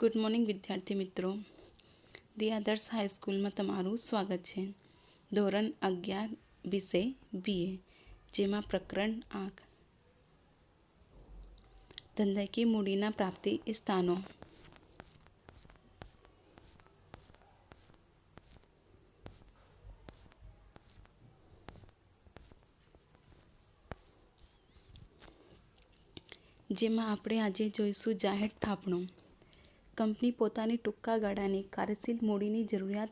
Good morning, વિદ્યાર્થી મિત્રો. દી આદર્શ હાઈસ્કૂલમાં તમારું સ્વાગત છે. ધોરણ અગિયાર વિષય બીએ જેમાં પ્રકરણ આંખ ધંધાકી મૂડીના પ્રાપ્તિ સ્થાનો. જેમાં આપણે આજે જોઈશું જાહેર થાપણો. કંપની પોતાની ટૂંકા ગાળાની કાર્યશીલ મૂડીની જરૂરિયાત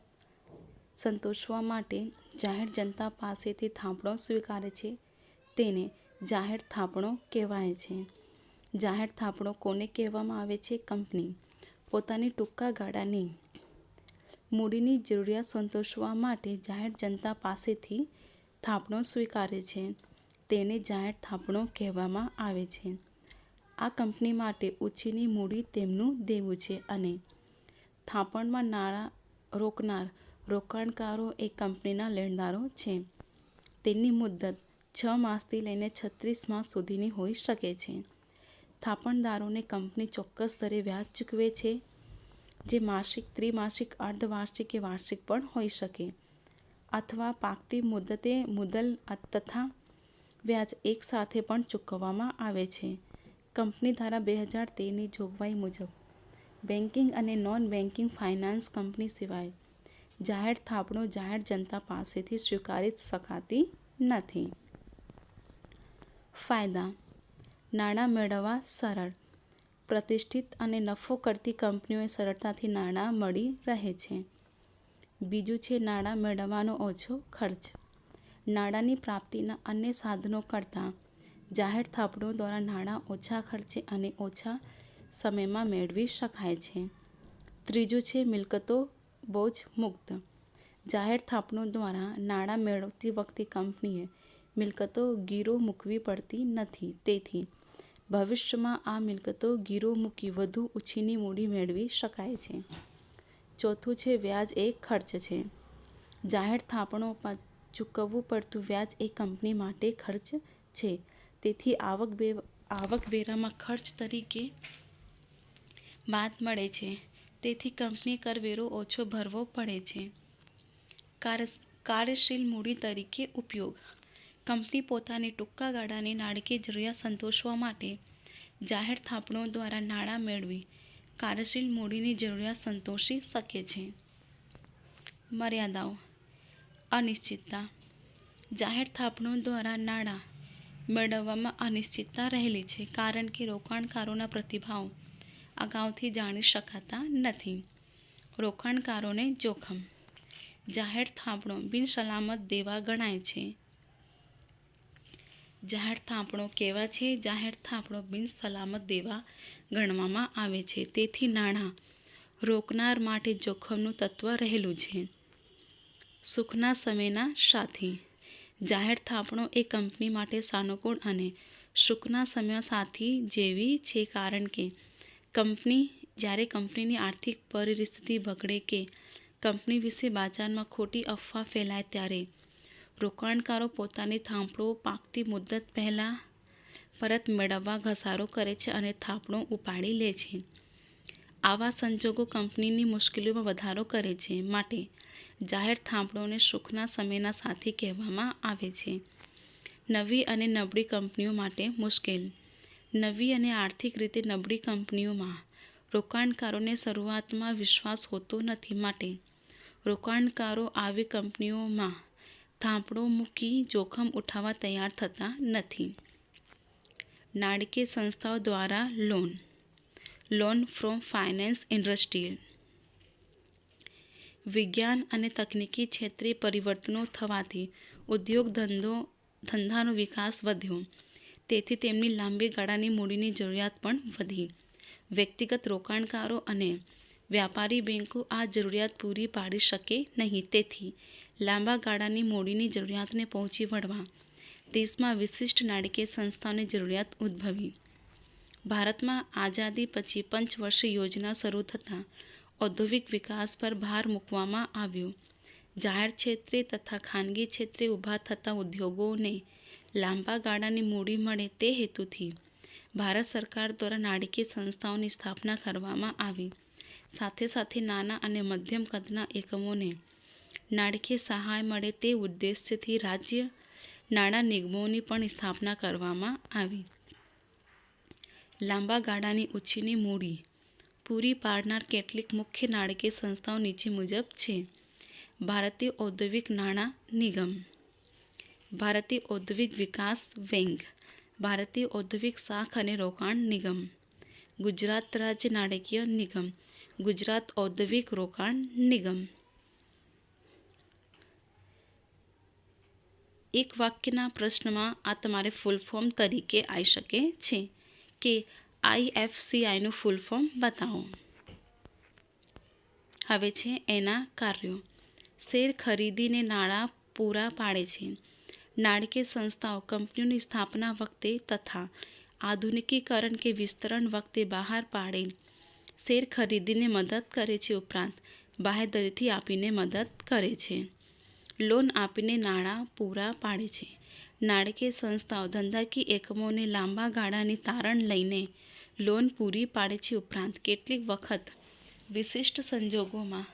સંતોષવા માટે જાહેર જનતા પાસેથી થાપણો સ્વીકારે છે. તેને જાહેર થાપણો કહેવાય છે. જાહેર થાપણો કોને કહેવામાં આવે છે? કંપની પોતાની ટૂંકા ગાળાની મૂડીની જરૂરિયાત સંતોષવા માટે જાહેર જનતા પાસેથી થાપણો સ્વીકારે છે. તેને જાહેર થાપણો કહેવામાં આવે છે. આ કંપની માટે ઉછીની મૂડી તેમનું દેવું છે અને થાપણમાં નાણાં રોકનાર રોકાણકારો એ કંપનીના લેણદારો છે. તેની મુદત છ માસથી લઈને છત્રીસ માસ સુધીની હોઈ શકે છે. થાપણદારોને કંપની ચોક્કસ દરે વ્યાજ ચૂકવે છે, જે માસિક, ત્રિમાસિક, અર્ધવાર્ષિક કે વાર્ષિક પણ હોઈ શકે. અથવા પાકતી મુદતે મુદલ તથા વ્યાજ એકસાથે પણ ચૂકવવામાં આવે છે. કંપની ધારા બે હજાર તેરની જોગવાઈ મુજબ બેન્કિંગ અને નોન બેન્કિંગ ફાઇનાન્સ કંપની સિવાય જાહેર થાપણો જાહેર જનતા પાસેથી સ્વીકારી શકાતી નથી. ફાયદા. નાણાં મેળવવા સરળ, પ્રતિષ્ઠિત અને નફો કરતી કંપનીઓએ સરળતાથી નાણાં મળી રહે છે. બીજું છે નાણાં મેળવવાનો ઓછો ખર્ચ. નાણાંની પ્રાપ્તિના અન્ય સાધનો કરતાં જાહેર થાપણો દ્વારા નાણાં ઓછા ખર્ચે અને ઓછા સમયમાં મેળવી શકાય છે. ત્રીજું છે મિલકતો બોજ મુક્ત. જાહેર થાપણો દ્વારા નાણાં મેળવતી વખતે કંપનીએ મિલકતો ગીરો મૂકવી પડતી નથી. તેથી, ભવિષ્યમાં આ મિલકતો ગીરો મૂકી વધુ ઓછીની મૂડી મેળવી શકાય છે. ચોથું છે વ્યાજ એ ખર્ચ છે. જાહેર થાપણો પર ચૂકવવું પડતું વ્યાજ એ કંપની માટે ખર્ચ છે. તેથી આવક બે આવકવેરામાં ખર્ચ તરીકે બાદ મળે છે. તેથી કંપની કરવેરો ઓછો ભરવો પડે છે. કાર્યશીલ મૂડી તરીકે ઉપયોગ. કંપની પોતાની ટૂંકા ગાળાની નાણાકીય જરૂરિયાત સંતોષવા માટે જાહેર થાપણો દ્વારા નાણાં મેળવી કાર્યશીલ મૂડીની જરૂરિયાત સંતોષી શકે છે. મર્યાદાઓ. અનિશ્ચિતતા. જાહેર થાપણો દ્વારા નાણાં મેળવવામાં અનિશ્ચિતતા રહેલી છે કારણ કે રોકાણકારોના પ્રતિભાવ અગાઉથી જાણી શકાતા નથી. રોકાણકારોને જોખમ, જાહેર થાપણો બિનસલામત દેવા ગણાય છે. જાહેર થાપણો કેવા છે? જાહેર થાપણો બિનસલામત દેવા ગણવામાં આવે છે. તેથી નાણાં રોકનાર માટે જોખમનું તત્વ રહેલું છે. સુખના સમયના સાથી જાહેર થાપણો એ કંપની માટે સાનુકૂળ અને સુખના સમય સાથી જેવી છે કારણ કે કંપની, જ્યારે કંપનીની આર્થિક પરિસ્થિતિ બગડે કે કંપની વિશે બજારમાં ખોટી અફવા ફેલાય ત્યારે રોકાણકારો પોતાની થાપણો પાકતી મુદત પહેલાં પરત મેળવવા ઘસારો કરે છે અને થાપણો ઉપાડી લે છે. આવા સંજોગો કંપનીની મુશ્કેલીઓમાં વધારો કરે છે. માટે જાહેર થાપણોને સુખના સમયના સાથી કહેવામાં આવે છે. નવી અને નબળી કંપનીઓ માટે મુશ્કેલ. નવી અને આર્થિક રીતે નબળી કંપનીઓમાં રોકાણકારોને શરૂઆતમાં વિશ્વાસ હોતો નથી માટે. રોકાણકારો આવી કંપનીઓમાં થાપણો મૂકી જોખમ ઉઠાવવા તૈયાર થતા નથી. નાણાકીય સંસ્થાઓ દ્વારા loan. Loan from finance industrial વિજ્ઞાન અને તકનીકી ક્ષેત્રે પરિવર્તનો થવાથી ઉદ્યોગ ધંધો, ધંધાનો વિકાસ વધ્યો. તેથી તેમની લાંબી ગાળાની મૂડીની જરૂરિયાત પણ વધી. વ્યક્તિગત રોકાણકારો અને વ્યાપારી બેન્કો આ જરૂરિયાત પૂરી પાડી શકે નહીં. તેથી લાંબા ગાળાની મૂડીની જરૂરિયાતને પહોંચી વળવા દેશમાં વિશિષ્ટ નાણાકીય સંસ્થાઓની જરૂરિયાત ઉદ્ભવી. ભારતમાં આઝાદી પછી પંચવર્ષીય યોજના શરૂ થતાં ઔદ્યોગિક વિકાસ પર ભાર મૂકવામાં આવ્યો. જાહેર ક્ષેત્રે તથા ખાનગી ક્ષેત્રે ઊભા થતા ઉદ્યોગોને લાંબા ગાળાની મૂડી મળે તે હેતુથી ભારત સરકાર દ્વારા નાણાકીય સંસ્થાઓની સ્થાપના કરવામાં આવી. સાથે સાથે નાના અને મધ્યમ કદના એકમોને નાણાકીય સહાય મળે તે ઉદ્દેશ્યથી રાજ્ય નાણાં નિગમોની પણ સ્થાપના કરવામાં આવી. લાંબા ગાળાની ઉછીની મૂડી પૂરી પાડનાર કેટલીક મુખ્ય નાણાકીય સંસ્થાઓ નીચે મુજબ છે. ભારતીય ઔદ્યોગિક નાણાં નિગમ. ભારતીય ઔદ્યોગિક વિકાસ બેંક. ભારતીય ઔદ્યોગિક શાખ અને રોકાણ નિગમ. ગુજરાત રાજ્ય નાણાકીય નિગમ. ગુજરાત ઔદ્યોગિક રોકાણ નિગમ. એક વાક્યના પ્રશ્નમાં આ તમારે ફૂલ ફોર્મ તરીકે આવી શકે છે કે આઈએફસીઆઈનું ફૂલ ફોર્મ બતાવો. હવે છે એના કાર્યો. શેર ખરીદીને નાણાં પૂરા પાડે છે. નાણાકીય સંસ્થાઓ, કંપનીઓની સ્થાપના વખતે તથા આધુનિકીકરણ કે વિસ્તરણ વખતે બહાર પાડે. શેર ખરીદીને મદદ કરે છે ઉપરાંત બાહેદરીથી આપીને મદદ કરે છે. લોન આપીને નાણાં પૂરા પાડે છે. નાણાકીય સંસ્થાઓ ધંધાકીય એકમોને લાંબા ગાળાની તારણ લઈને લોન પૂરી પાડે છે ઉપરાંત કેટલીક વખત વિશિષ્ટ સંજોગોમાં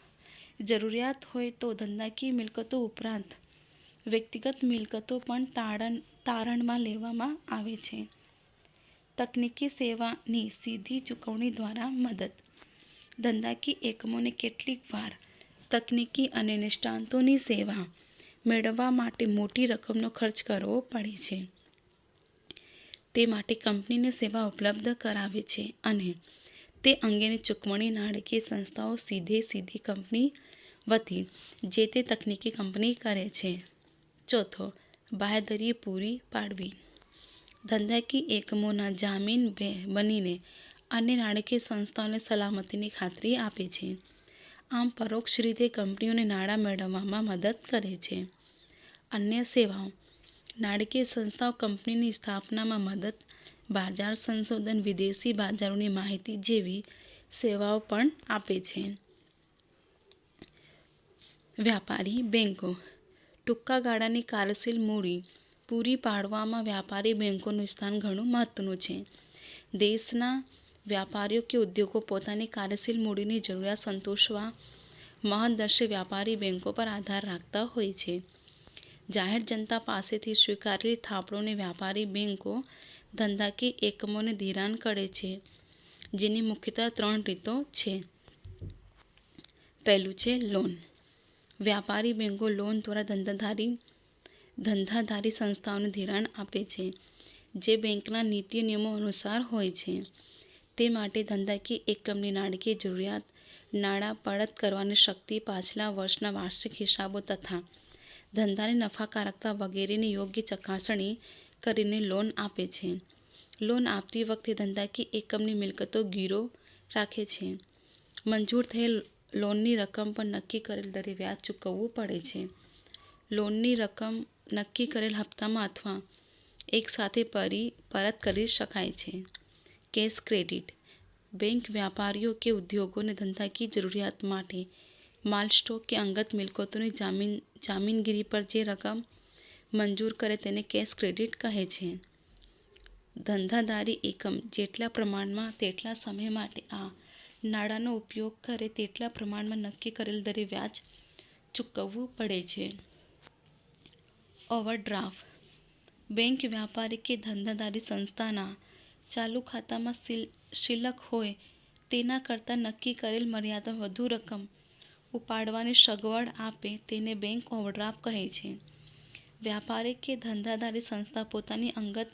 જરૂરિયાત હોય તો ધંધાકીય મિલકતો ઉપરાંત વ્યક્તિગત મિલકતો પણ તારણ, તારણમાં લેવામાં આવે છે. તકનીકી સેવાની સીધી ચૂકવણી દ્વારા મદદ. ધંધાકીય એકમોને કેટલીક વાર તકનીકી અને નિષ્ણાંતોની સેવા મેળવવા માટે મોટી રકમનો ખર્ચ કરવો પડે છે. તે માટે કંપનીને સેવા ઉપલબ્ધ કરાવે છે અને તે અંગેની ચૂકવણી નાણાકીય સંસ્થાઓ સીધે સીધી કંપની વતી જે તે તકનીકી કંપની કરે છે. ચોથો બાહેધરી પૂરી પાડવી. ધંધાકીય એકમોના જામીન બે બનીને અન્ય નાણાકીય સંસ્થાઓને સલામતીની ખાતરી આપે છે. આમ પરોક્ષ રીતે કંપનીઓને નાણાં મેળવવામાં મદદ કરે છે. અન્ય સેવાઓ નાણાકીય સંસ્થાઓ કંપનીની સ્થાપનામાં મદદ, બજાર સંશોધન, વિદેશી બજારોની માહિતી જેવી સેવાઓ પણ આપે છે. વ્યાપારી બેન્કો ટૂંકા ગાળાની કાર્યશીલ મૂડી પૂરી પાડવામાં વ્યાપારી બેન્કોનું સ્થાન ઘણું મહત્વનું છે. દેશના વ્યાપારીઓ કે ઉદ્યોગો પોતાની કાર્યશીલ મૂડીની જરૂરિયાત સંતોષવા મહદર્શે વ્યાપારી બેન્કો પર આધાર રાખતા હોય છે. જાહેર જનતા પાસેથી સ્વીકારેલી થાપણોને વ્યાપારી બેન્કો ધંધાકીય એકમોને ધિરાણ કરે છે, જેની મુખ્યતઃ ત્રણ રીતો છે. પહેલું છે લોન. વ્યાપારી બેન્કો લોન દ્વારા ધંધાધારી ધંધાધારી સંસ્થાઓને ધિરાણ આપે છે, જે બેંકના નીતિ નિયમો અનુસાર હોય છે. તે માટે ધંધાકીય એકમની નાણાકીય જરૂરિયાત નાણાં પરત કરવાની શક્તિ પાછલા વર્ષના વાર્ષિક હિસાબો તથા ધંધાની નફાકારકતા વગેરેની યોગ્ય ચકાસણી કરીને લોન આપે છે. લોન આપતી વખતે ધંધાકીય એકમની મિલકતો ગીરો રાખે છે. મંજૂર થયેલ લોનની રકમ પર નક્કી કરેલ દરે વ્યાજ ચૂકવવું પડે છે. લોનની રકમ નક્કી કરેલ હપ્તામાં અથવા એક સાથે પરી પરત કરી શકાય છે. કેશ ક્રેડિટ બેંક વ્યાપારીઓ કે ઉદ્યોગોને ધંધાકીય જરૂરિયાત માટે માલ સ્ટોક કે અંગત મિલકતોની જામીન જામીનગીરી પર જે રકમ મંજૂર કરે તેને કેશ ક્રેડિટ કહે છે. ધંધાદારી એકમ જેટલા પ્રમાણમાં તેટલા સમય માટે આ નાણાંનો ઉપયોગ કરે તેટલા પ્રમાણમાં નક્કી કરેલ દરે વ્યાજ ચૂકવવું પડે છે. ઓવરડ્રાફ્ટ. બેંક વ્યાપારી કે ધંધાદારી સંસ્થાના ચાલુ ખાતામાં શિલ્લક હોય તેના કરતાં નક્કી કરેલ મર્યાદા વધુ રકમ ઉપાડવાની સગવડ આપે તેને બેંક ઓવરડ્રાફ્ટ કહે છે. વ્યાપારી કે ધંધાદારી સંસ્થા પોતાની અંગત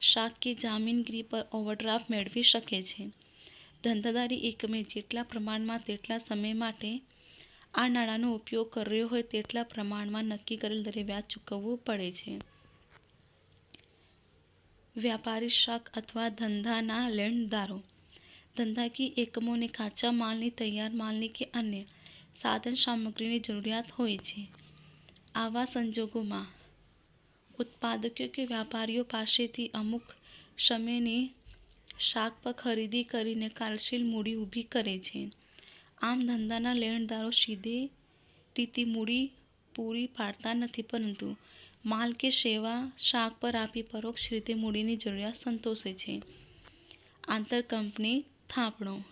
શાખ કે જામીનગીરી પર ઓવરડ્રાફ્ટ મેળવી શકે છે. ધંધાદારી એકમે જેટલા પ્રમાણમાં તેટલા સમય માટે આ નાણાંનો ઉપયોગ કર્યો હોય તેટલા પ્રમાણમાં નક્કી કરેલ દરે વ્યાજ ચૂકવવું પડે છે. વ્યાપારી શાખ અથવા ધંધાના લેણદારો. ધંધાકીય એકમોને કાચા માલની, તૈયાર માલની કે અન્ય સાધન સામગ્રીની જરૂરિયાત હોય છે. આવા સંજોગોમાં ઉત્પાદકો કે વ્યાપારીઓ પાસેથી અમુક સમયની શાક પર ખરીદી કરીને કાર્યશીલ મૂડી ઊભી કરે છે. આમ ધંધાના લેણદારો સીધી રીતે મૂડી પૂરી પાડતા નથી, પરંતુ માલ કે સેવા શાક પર આપી પરોક્ષ રીતે મૂડીની જરૂરિયાત સંતોષે છે. આંતર કંપની થાપણો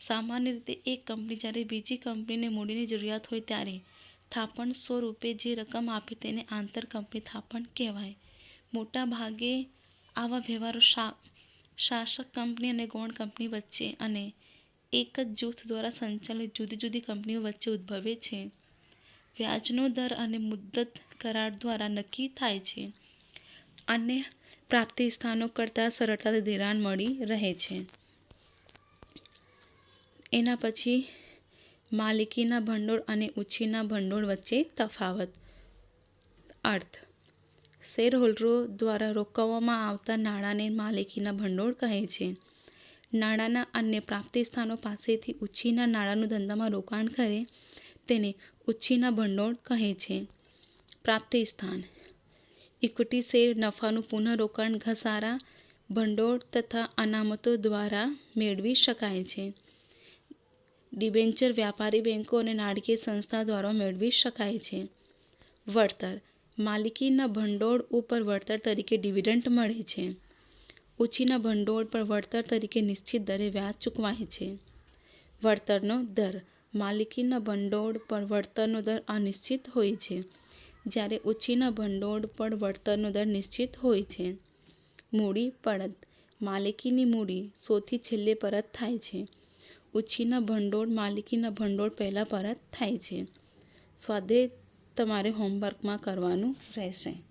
સામાન્ય રીતે એક કંપની જ્યારે બીજી કંપનીને મૂડીની જરૂરિયાત હોય ત્યારે થાપણ સો રૂપે જે રકમ આપે તેને આંતર કંપની થાપણ કહેવાય. મોટા ભાગે આવા વ્યવહારો શાસક કંપની અને ગૌણ કંપની વચ્ચે અને એક જ જૂથ દ્વારા સંચાલિત જુદી જુદી કંપનીઓ વચ્ચે ઉદ્ભવે છે. વ્યાજનો દર અને મુદ્દત કરાર દ્વારા નક્કી થાય છે. અને પ્રાપ્તિ સ્થાનો કરતાં સરળતાથી ધિરાણ મળી રહે છે. એના પછી માલિકીના ભંડોળ અને ઉછીના ભંડોળ વચ્ચે તફાવત. અર્થ શેરહોલ્ડરો દ્વારા રોકવામાં આવતા નાણાંને માલિકીના ભંડોળ કહે છે. નાણાંના અન્ય પ્રાપ્તિસ્થાનો પાસેથી ઉછીના નાણાંનું ધંધામાં રોકાણ કરે તેને ઉછીના ભંડોળ કહે છે. પ્રાપ્તિસ્થાન ઇક્વિટી શેર નફાનું પુનઃરોકાણ ઘસારા ભંડોળ તથા અનામતો દ્વારા મેળવી શકાય છે. ડિબેન્ચર વ્યાપારી બેંકો અને નાણાકીય સંસ્થા દ્વારા મેળવી શકાય છે. વળતર માલિકીના ભંડોળ ઉપર વળતર તરીકે ડિવિડન્ટ મળે છે. ઉછીના ભંડોળ પર વળતર તરીકે નિશ્ચિત દરે વ્યાજ ચૂકવાય છે. વળતરનો દર માલિકીના ભંડોળ પર વળતરનો દર અનિશ્ચિત હોય છે જ્યારે ઉછીના ભંડોળ પર વળતરનો દર નિશ્ચિત હોય છે. મૂડી પરત માલિકીની મૂડી સૌથી છેલ્લે પરત થાય છે. ઉછીના ભંડોળ માલિકીના ભંડોળ પહેલાં પરત થાય છે. સ્વાધ્યાય તમારે હોમવર્કમાં કરવાનું રહેશે.